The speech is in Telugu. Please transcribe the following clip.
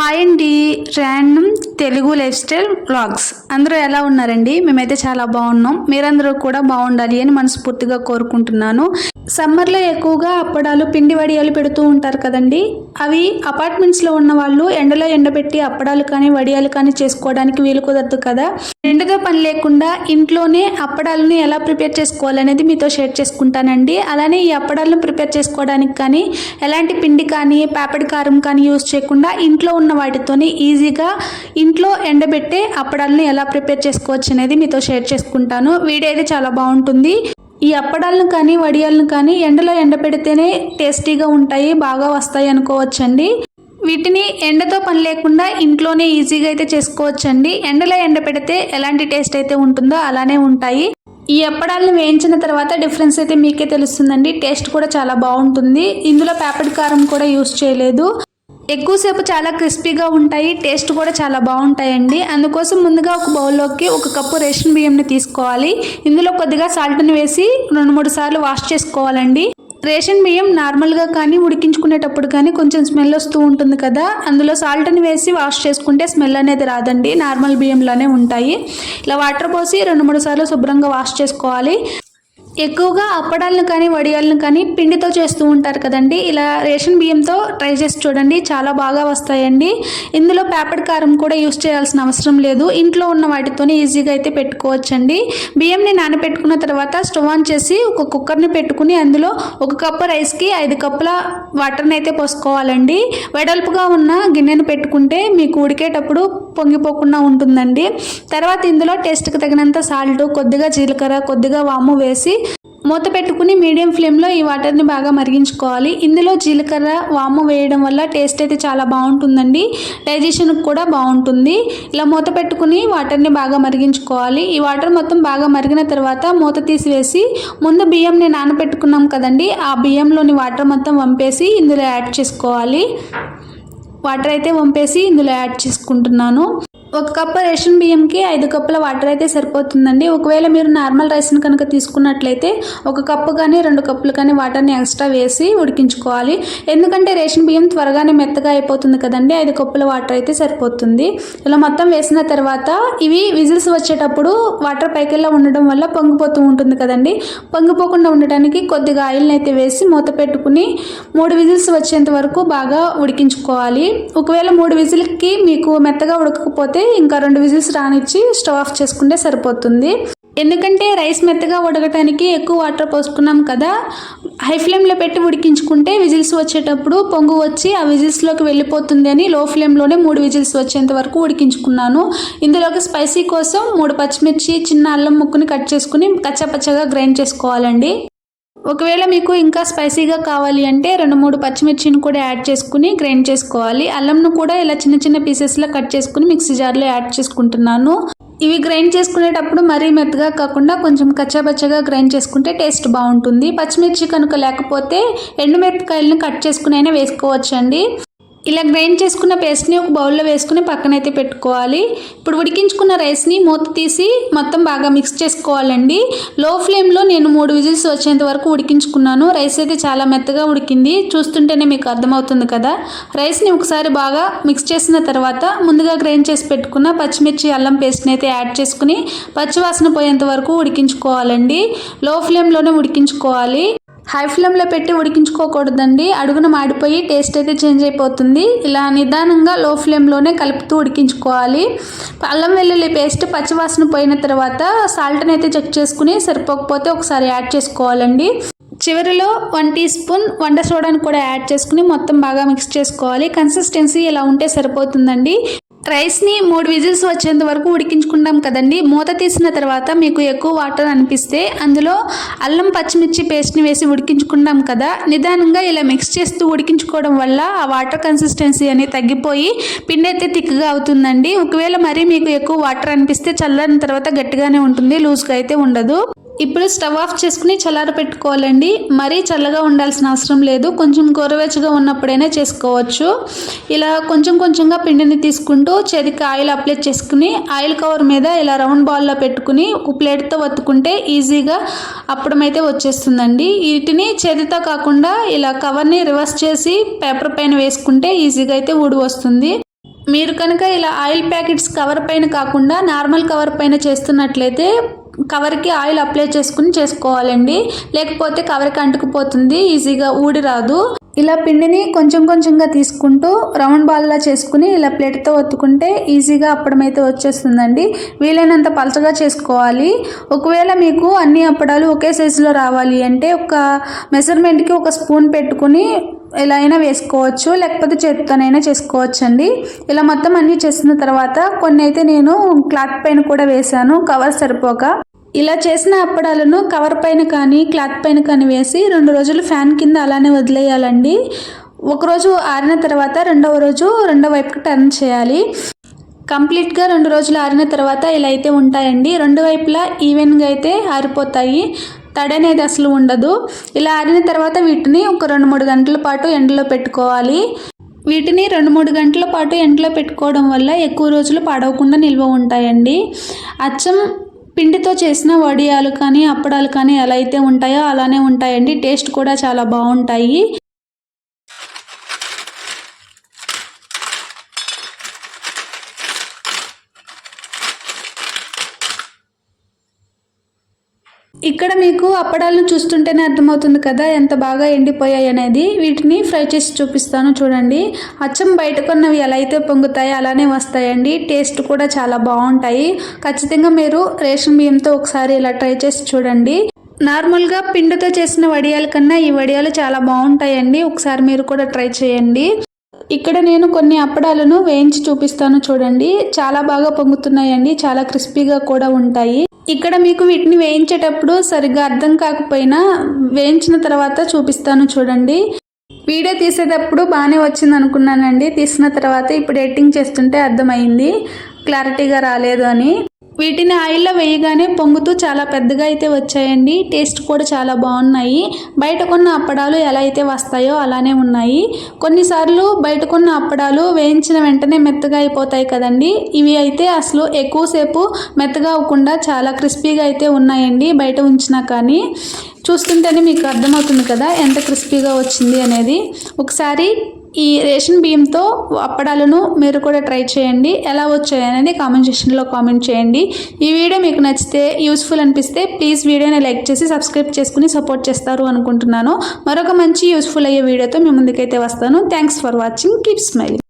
హాయ్ అండి random Telugu life style blogs అందరూ ఎలా ఉన్నారండి? మేమైతే చాలా బాగున్నాం. మీరందరూ కూడా బాగుండాలి అని మనస్ఫూర్తిగా కోరుకుంటున్నాను. సమ్మర్లో ఎక్కువగా అప్పడాలు పిండి వడియాలు పెడుతూ ఉంటారు కదండి. అవి అపార్ట్మెంట్స్లో ఉన్న వాళ్ళు ఎండలో ఎండబెట్టి అప్పడాలు కానీ వడియాలు కానీ చేసుకోవడానికి వీలు కుదరదు కదా. ఎండగా పని లేకుండా ఇంట్లోనే అప్పడాలని ఎలా ప్రిపేర్ చేసుకోవాలనేది మీతో షేర్ చేసుకుంటానండి. అలానే ఈ అప్పడాలను ప్రిపేర్ చేసుకోవడానికి కానీ ఎలాంటి పిండి కానీ పాపడి కారం కానీ యూజ్ చేయకుండా ఇంట్లో ఉన్న వాటితోనే ఈజీగా ఇంట్లో ఎండబెట్టే అప్పడాలను ఎలా ప్రిపేర్ చేసుకోవచ్చు అనేది మీతో షేర్ చేసుకుంటాను. వీడియో అయితే చాలా బాగుంటుంది. ఈ అప్పడాలను కానీ వడియాలను కానీ ఎండలో ఎండబెడితేనే టేస్టీగా ఉంటాయి బాగా వస్తాయి అనుకోవచ్చండి. వీటిని ఎండతో పని లేకుండా ఇంట్లోనే ఈజీగా అయితే చేసుకోవచ్చండి. ఎండలో ఎండపెడితే ఎలాంటి టేస్ట్ అయితే ఉంటుందో అలానే ఉంటాయి. ఈ అప్పడాలను వేయించిన తర్వాత డిఫరెన్స్ అయితే మీకే తెలుస్తుందండి. టేస్ట్ కూడా చాలా బాగుంటుంది. ఇందులో పేపర్ కారం కూడా యూస్ చేయలేదు. ఎక్కువసేపు చాలా క్రిస్పీగా ఉంటాయి టేస్ట్ కూడా చాలా బాగుంటాయండి. అందుకోసం ముందుగా ఒక బౌల్లోకి ఒక కప్పు రేషన్ బియ్యంని తీసుకోవాలి. ఇందులో కొద్దిగా సాల్ట్ని వేసి రెండు మూడు సార్లు వాష్ చేసుకోవాలండి. రేషన్ బియ్యం నార్మల్గా కానీ ఉడికించుకునేటప్పుడు కానీ కొంచెం స్మెల్ వస్తూ ఉంటుంది కదా అందులో సాల్ట్ని వేసి వాష్ చేసుకుంటే స్మెల్ అనేది రాదండి. నార్మల్ బియ్యంలోనే ఉంటాయి. ఇలా వాటర్ పోసి రెండు మూడు సార్లు శుభ్రంగా వాష్ చేసుకోవాలి. ఎక్కువగా అప్పడాలను కానీ వడియాలను కానీ పిండితో చేస్తూ ఉంటారు కదండి. ఇలా రేషన్ బియ్యంతో ట్రై చేసి చూడండి. చాలా బాగా వస్తాయండి. ఇందులో పేపర్ కారం కూడా యూస్ చేయాల్సిన అవసరం లేదు. ఇంట్లో ఉన్న వాటితోనే ఈజీగా అయితే పెట్టుకోవచ్చండి. బియ్యంని నానబెట్టుకున్న తర్వాత స్టవ్ ఆన్ చేసి ఒక కుక్కర్ని పెట్టుకుని అందులో ఒక కప్పు రైస్కి ఐదు కప్పుల వాటర్ని అయితే పోసుకోవాలండి. వెడల్పుగా ఉన్న గిన్నెను పెట్టుకుంటే మీకు ఉడికేటప్పుడు పొంగిపోకుండా ఉంటుందండి. తర్వాత ఇందులో టేస్ట్కి తగినంత సాల్ట్ కొద్దిగా జీలకర్ర కొద్దిగా వాము వేసి మూత పెట్టుకుని మీడియం ఫ్లేమ్లో ఈ వాటర్ని బాగా మరిగించుకోవాలి. ఇందులో జీలకర్ర వాము వేయడం వల్ల టేస్ట్ అయితే చాలా బాగుంటుందండి. డైజెషన్కి కూడా బాగుంటుంది. ఇలా మూత పెట్టుకుని వాటర్ని బాగా మరిగించుకోవాలి. ఈ వాటర్ మొత్తం బాగా మరిగిన తర్వాత మూత తీసివేసి ముందు బియ్యంని నానబెట్టుకున్నాం కదండి ఆ బియ్యంలోని వాటర్ మొత్తం వంపేసి ఇందులో యాడ్ చేసుకోవాలి. వాటర్ అయితే వంపేసి ఇందులో యాడ్ చేసుకుంటున్నాను. ఒక కప్పు రేషన్ బియ్యంకి ఐదు కప్పుల వాటర్ అయితే సరిపోతుందండి. ఒకవేళ మీరు నార్మల్ రైస్ని కనుక తీసుకున్నట్లయితే ఒక కప్పు కానీ రెండు కప్పులు కానీ వాటర్ని ఎక్స్ట్రా వేసి ఉడికించుకోవాలి. ఎందుకంటే రేషన్ బియ్యం త్వరగానే మెత్తగా అయిపోతుంది కదండి. ఐదు కప్పుల వాటర్ అయితే సరిపోతుంది. ఇలా మొత్తం వేసిన తర్వాత ఇవి విజిల్స్ వచ్చేటప్పుడు వాటర్ పైకెల్లా ఉండడం వల్ల పొంగిపోతూ ఉంటుంది కదండి. పొంగిపోకుండా ఉండటానికి కొద్దిగా ఆయిల్ని అయితే వేసి మూత పెట్టుకుని మూడు విజిల్స్ వచ్చేంత వరకు బాగా ఉడికించుకోవాలి. ఒకవేళ మూడు విజిల్కి మీకు మెత్తగా ఉడకకపోతే ఇంకా రెండు విజిల్స్ రానిచ్చి స్టవ్ ఆఫ్ చేసుకుంటే సరిపోతుంది. ఎందుకంటే రైస్ మెత్తగా ఉడకటానికి ఎక్కువ వాటర్ పోసుకున్నాం కదా హై ఫ్లేమ్లో పెట్టి ఉడికించుకుంటే విజిల్స్ వచ్చేటప్పుడు పొంగు వచ్చి ఆ విజిల్స్లోకి వెళ్ళిపోతుంది అని లో ఫ్లేమ్లోనే మూడు విజిల్స్ వచ్చేంత వరకు ఉడికించుకున్నాను. ఇందులోకి స్పైసీ కోసం మూడు పచ్చిమిర్చి చిన్న అల్లం ముక్కుని కట్ చేసుకుని కచ్చపచ్చగా గ్రైండ్ చేసుకోవాలండి. ఒకవేళ మీకు ఇంకా స్పైసీగా కావాలి అంటే రెండు మూడు పచ్చిమిర్చిని కూడా యాడ్ చేసుకుని గ్రైండ్ చేసుకోవాలి. అల్లంను కూడా ఇలా చిన్న చిన్న పీసెస్లో కట్ చేసుకుని మిక్సీ జార్లో యాడ్ చేసుకుంటున్నాను. ఇవి గ్రైండ్ చేసుకునేటప్పుడు మరీ మెత్తగా కాకుండా కొంచెం కచ్చాబచ్చగా గ్రైండ్ చేసుకుంటే టేస్ట్ బాగుంటుంది. పచ్చిమిర్చి కనుక లేకపోతే ఎండుమిరపకాయలను కట్ చేసుకుని అయినా వేసుకోవచ్చండి. ఇలా గ్రైండ్ చేసుకున్న పేస్ట్ని ఒక బౌల్లో వేసుకుని పక్కనైతే పెట్టుకోవాలి. ఇప్పుడు ఉడికించుకున్న రైస్ని మూత తీసి మొత్తం బాగా మిక్స్ చేసుకోవాలండి. లో ఫ్లేమ్లో నేను మూడు విజిల్స్ వచ్చేంత వరకు ఉడికించుకున్నాను. రైస్ అయితే చాలా మెత్తగా ఉడికింది. చూస్తుంటేనే మీకు అర్థమవుతుంది కదా. రైస్ని ఒకసారి బాగా మిక్స్ చేసిన తర్వాత ముందుగా గ్రైండ్ చేసి పెట్టుకున్న పచ్చిమిర్చి అల్లం పేస్ట్ని అయితే యాడ్ చేసుకుని పచ్చివాసన పోయేంత వరకు ఉడికించుకోవాలండి. లో ఫ్లేమ్లోనే ఉడికించుకోవాలి. హై ఫ్లేమ్లో పెట్టి ఉడికించుకోకూడదండి. అడుగున మాడిపోయి టేస్ట్ అయితే చేంజ్ అయిపోతుంది. ఇలా నిదానంగా లో ఫ్లేమ్లోనే కలుపుతూ ఉడికించుకోవాలి. అల్లం వెల్లుల్లి పేస్ట్ పచ్చివాసన పోయిన తర్వాత సాల్ట్ని అయితే చెక్ చేసుకుని సరిపోకపోతే ఒకసారి యాడ్ చేసుకోవాలండి. చివరిలో వన్ టీ స్పూన్ వంట సోడాని కూడా యాడ్ చేసుకుని మొత్తం బాగా మిక్స్ చేసుకోవాలి. కన్సిస్టెన్సీ ఇలా ఉంటే సరిపోతుందండి. రైస్ని మూడు విజిల్స్ వచ్చేంత వరకు ఉడికించుకుంటాం కదండి. మూత తీసిన తర్వాత మీకు ఎక్కువ వాటర్ అనిపిస్తే అందులో అల్లం పచ్చిమిర్చి పేస్ట్ని వేసి ఉడికించుకుంటాం కదా. నిదానంగా ఇలా మిక్స్ చేస్తూ ఉడికించుకోవడం వల్ల ఆ వాటర్ కన్సిస్టెన్సీ అనేది తగ్గిపోయి పిండి అయితే థిక్గా అవుతుందండి. ఒకవేళ మరీ మీకు ఎక్కువ వాటర్ అనిపిస్తే చల్లని తర్వాత గట్టిగానే ఉంటుంది లూజ్గా అయితే ఉండదు. ఇప్పుడు స్టవ్ ఆఫ్ చేసుకుని చల్లార పెట్టుకోవాలండి. మరీ చల్లగా ఉండాల్సిన అవసరం లేదు. కొంచెం గోరువెచ్చగా ఉన్నప్పుడైనా చేసుకోవచ్చు. ఇలా కొంచెం కొంచెంగా పిండిని తీసుకుంటూ చేతికి ఆయిల్ అప్లై చేసుకుని ఆయిల్ కవర్ మీద ఇలా రౌండ్ బాల్లో పెట్టుకుని ఒక ప్లేట్తో వత్తుకుంటే ఈజీగా అప్పడమైతే వచ్చేస్తుందండి. వీటిని చేతితో కాకుండా ఇలా కవర్ని రివర్స్ చేసి పేపర్ పైన వేసుకుంటే ఈజీగా అయితే ఊడి వస్తుంది. మీరు కనుక ఇలా ఆయిల్ ప్యాకెట్స్ కవర్ పైన కాకుండా నార్మల్ కవర్ పైన చేస్తున్నట్లయితే కవర్కి ఆయిల్ అప్లై చేసుకుని చేసుకోవాలండి. లేకపోతే కవర్కి అంటుకుపోతుంది ఈజీగా ఊడి రాదు. ఇలా పిండిని కొంచెం కొంచెంగా తీసుకుంటూ రౌండ్ బాల్లా చేసుకుని ఇలా ప్లేట్తో ఒత్తుకుంటే ఈజీగా అప్పడం అయితే వచ్చేస్తుందండి. వీలైనంత పలచగా చేసుకోవాలి. ఒకవేళ మీకు అన్ని అప్పడాలు ఒకే సైజులో రావాలి అంటే ఒక మెజర్మెంట్కి ఒక స్పూన్ పెట్టుకుని ఎలా అయినా వేసుకోవచ్చు లేకపోతే చేతితోనైనా చేసుకోవచ్చు అండి ఇలా మొత్తం అన్నీ చేసిన తర్వాత కొన్ని అయితే నేను క్లాత్ పైన కూడా వేశాను కవర్ సరిపోక. ఇలా చేసిన అప్పడాలను కవర్ పైన కానీ క్లాత్ పైన కానీ వేసి రెండు రోజులు ఫ్యాన్ కింద అలానే వదిలేయాలండి. ఒకరోజు ఆరిన తర్వాత రెండవ రోజు రెండో వైపుకి టర్న్ చేయాలి. కంప్లీట్గా రెండు రోజులు ఆరిన తర్వాత ఇలా అయితే ఉంటాయండి. రెండు వైపులా ఈవెన్గా అయితే ఆరిపోతాయి. తడి అనేది అసలు ఉండదు. ఇలా ఆరిన తర్వాత వీటిని ఒక రెండు మూడు గంటల పాటు ఎండలో పెట్టుకోవాలి. వీటిని రెండు మూడు గంటల పాటు ఎండలో పెట్టుకోవడం వల్ల ఎక్కువ రోజులు పాడవకుండా నిల్వ ఉంటాయండి. అచ్చం పిండితో చేసిన వడియాలు కానీ అప్పడాలు కానీ ఎలా అయితే ఉంటాయో అలానే ఉంటాయండి. టేస్ట్ కూడా చాలా బాగుంటాయి. ఇక్కడ మీకు అప్పడాలను చూస్తుంటేనే అర్థమవుతుంది కదా ఎంత బాగా ఎండిపోయాయి అనేది. వీటిని ఫ్రై చేసి చూపిస్తాను చూడండి. అచ్చం బయట కొన్నవి ఎలా అయితే పొంగుతాయో అలానే వస్తాయండి. టేస్ట్ కూడా చాలా బాగుంటాయి. ఖచ్చితంగా మీరు రేషన్ బియ్యంతో ఒకసారి ఇలా ట్రై చేసి చూడండి. నార్మల్గా పిండితో చేసిన వడియాల కన్నా ఈ వడియాలు చాలా బాగుంటాయండి. ఒకసారి మీరు కూడా ట్రై చేయండి. ఇక్కడ నేను కొన్ని అప్పడాలను వేయించి చూపిస్తాను చూడండి. చాలా బాగా పొంగుతున్నాయండి. చాలా క్రిస్పీగా కూడా ఉంటాయి. ఇక్కడ మీకు వీటిని వేయించేటప్పుడు సరిగ్గా అర్థం కాకపోయినా వేయించిన తర్వాత చూపిస్తాను చూడండి. వీడియో తీసేటప్పుడు బాగానే వచ్చింది అనుకున్నానండి. తీసిన తర్వాత ఇప్పుడు ఎడిటింగ్ చేస్తుంటే అర్థమైంది. క్లారిటీగా రాలేదు అని. వీటిని ఆయిల్లో వేయగానే పొంగుతూ చాలా పెద్దగా అయితే వచ్చాయండి. టేస్ట్ కూడా చాలా బాగున్నాయి. బయట కొన్న అప్పడాలు ఎలా అయితే వస్తాయో అలానే ఉన్నాయి. కొన్నిసార్లు బయట కొన్న అప్పడాలు వేయించిన వెంటనే మెత్తగా అయిపోతాయి కదండి. ఇవి అయితే అసలు ఎక్కువసేపు మెత్తగా అవ్వకుండా చాలా క్రిస్పీగా అయితే ఉన్నాయండి బయట ఉంచినా కానీ. చూస్తుంటేనే మీకు అర్థమవుతుంది కదా ఎంత క్రిస్పీగా వచ్చింది అనేది. ఒకసారి ఈ రేషన్ బియ్యంతో అప్పడాలను మీరు కూడా ట్రై చేయండి. ఎలా వచ్చాయనేది కామెంట్ సెక్షన్లో కామెంట్ చేయండి. ఈ వీడియో మీకు నచ్చితే యూస్ఫుల్ అనిపిస్తే ప్లీజ్ వీడియోని లైక్ చేసి సబ్స్క్రైబ్ చేసుకుని సపోర్ట్ చేస్తారు అనుకుంటున్నాను. మరొక మంచి యూస్ఫుల్ అయ్యే వీడియోతో మీ ముందుకైతే వస్తాను. Thanks for watching. Keep smiling.